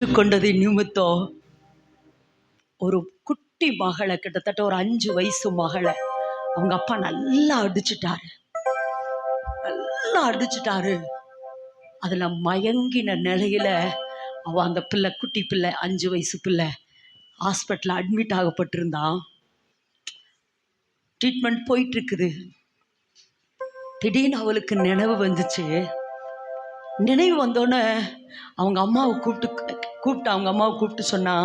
கொண்டது நிமித்தம் ஒரு குட்டி மகளை கிட்டத்தட்ட ஒரு அஞ்சு வயசு மகளை. அவங்க அப்பா நல்லா அடிச்சிட்டாரு. நல்லா அடிச்சிட்டாரு. அதுல மயங்கின நிலையில அவ அந்த பிள்ளை குட்டி பிள்ளை அஞ்சு வயசு பிள்ளை ஹாஸ்பிட்டலில் அட்மிட் ஆகப்பட்டிருந்தான் ட்ரீட்மெண்ட் போயிட்டு இருக்குது திடீர்னு அவளுக்கு நினைவு வந்துச்சு. நினைவு வந்தோடனே அவங்க அம்மாவை கூப்பிட்டு கூப்பிட்டு அவங்க அம்மாவை கூப்பிட்டு சொன்னா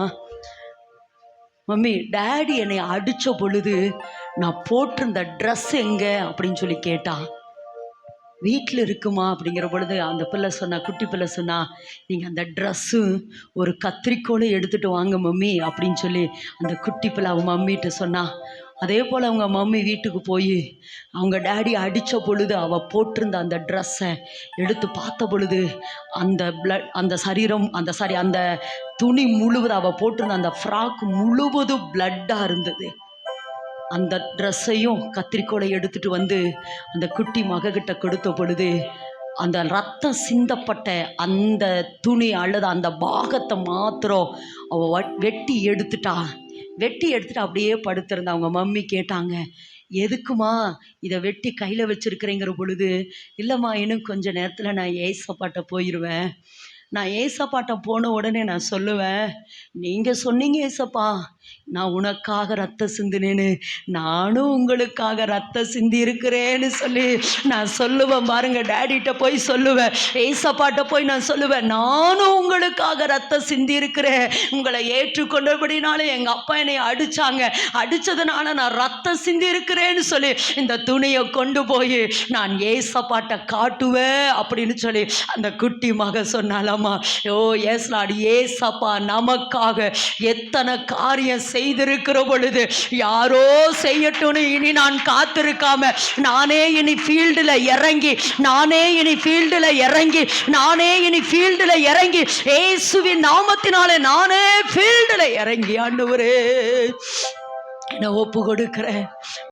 மம்மி டேடி என்னை அடித்த பொழுது நான் போட்டிருந்த ட்ரெஸ் எங்க? அப்படின்னு சொல்லி கேட்டா வீட்டில் இருக்குமா? அப்படிங்கிற பொழுது அந்த பிள்ளை சொன்னா குட்டி பிள்ளை சொன்னா நீங்கள் அந்த ட்ரெஸ்ஸு ஒரு கத்திரிக்கோலை எடுத்துகிட்டு வாங்க மம்மி அப்படின்னு சொல்லி அந்த குட்டி பிள்ளை அவங்க மம்மிகிட்ட சொன்னா அதே போல் அவங்க மம்மி வீட்டுக்கு போய் அவங்க டேடி அடித்த பொழுது அவள் போட்டிருந்த அந்த ட்ரெஸ்ஸை எடுத்து பார்த்த பொழுது அந்த பிளட் அந்த சரீரம் அந்த சாரி அந்த துணி முழுவதும் அவள் போட்டிருந்த அந்த ஃப்ராக் முழுவதும் பிளட்டாக இருந்தது. அந்த ட்ரெஸ்ஸையும் கத்திரிக்கோலை எடுத்துட்டு வந்து அந்த குட்டி மகக்கிட்ட கொடுத்த பொழுது அந்த ரத்தம் சிந்தப்பட்ட அந்த துணி அல்லது அந்த பாகத்தை மாத்திரம் அவள் வெட்டி எடுத்துட்டா. வெட்டி எடுத்துட்டு அப்படியே படுத்திருந்தா. அவங்க மம்மி கேட்டாங்க எதுக்குமா இதை வெட்டி கையில் வச்சுருக்கிறேங்கிற பொழுது இல்லைம்மா இன்னும் கொஞ்சம் நேரத்தில் நான் ஏசப்பாட்ட போயிடுவேன் நான் ஏசப்பாட்ட போன உடனே நான் சொல்லுவேன் நீங்கள் சொன்னீங்க ஏசப்பா நான் உனக்காக ரத்த சிந்தினேன்னு நானும் உங்களுக்காக ரத்த சிந்தி இருக்கிறேன்னு சொல்லி நான் சொல்லுவேன் பாருங்க. டேடிட்ட போய் சொல்லுவேன் ஏசப்பாட்ட போய் நான் சொல்லுவேன் நானும் உங்களுக்காக ரத்த சிந்தி இருக்கிறேன். உங்களை ஏற்றுக்கொண்டபடினால எங்கள் அப்பா என்னை அடித்தாங்க அடித்ததுனால நான் ரத்த சிந்தி இருக்கிறேன்னு சொல்லி இந்த துணியை கொண்டு போய் நான் ஏசப்பாட்டை காட்டுவேன் அப்படின்னு சொல்லி அந்த குட்டி மக சொன்னாலும்? ஓ ஏஸ் லார்ட் ஏசப்பா நமக்காக எத்தனை காரியம் செய்திருக்கிற பொழுது யாரோ செய்யட்டும்னு இனி நான் காத்திருக்காம நானே இனி ஃபீல்டில் இறங்கி நானே இனி ஃபீல்டில் இறங்கி நானே இனி ஃபீல்டில் இறங்கி ஏசுவின் நாமத்தினாலே நானே ஃபீல்டில் இறங்கி ஒரு என்னை ஒப்பு கொடுக்குறேன்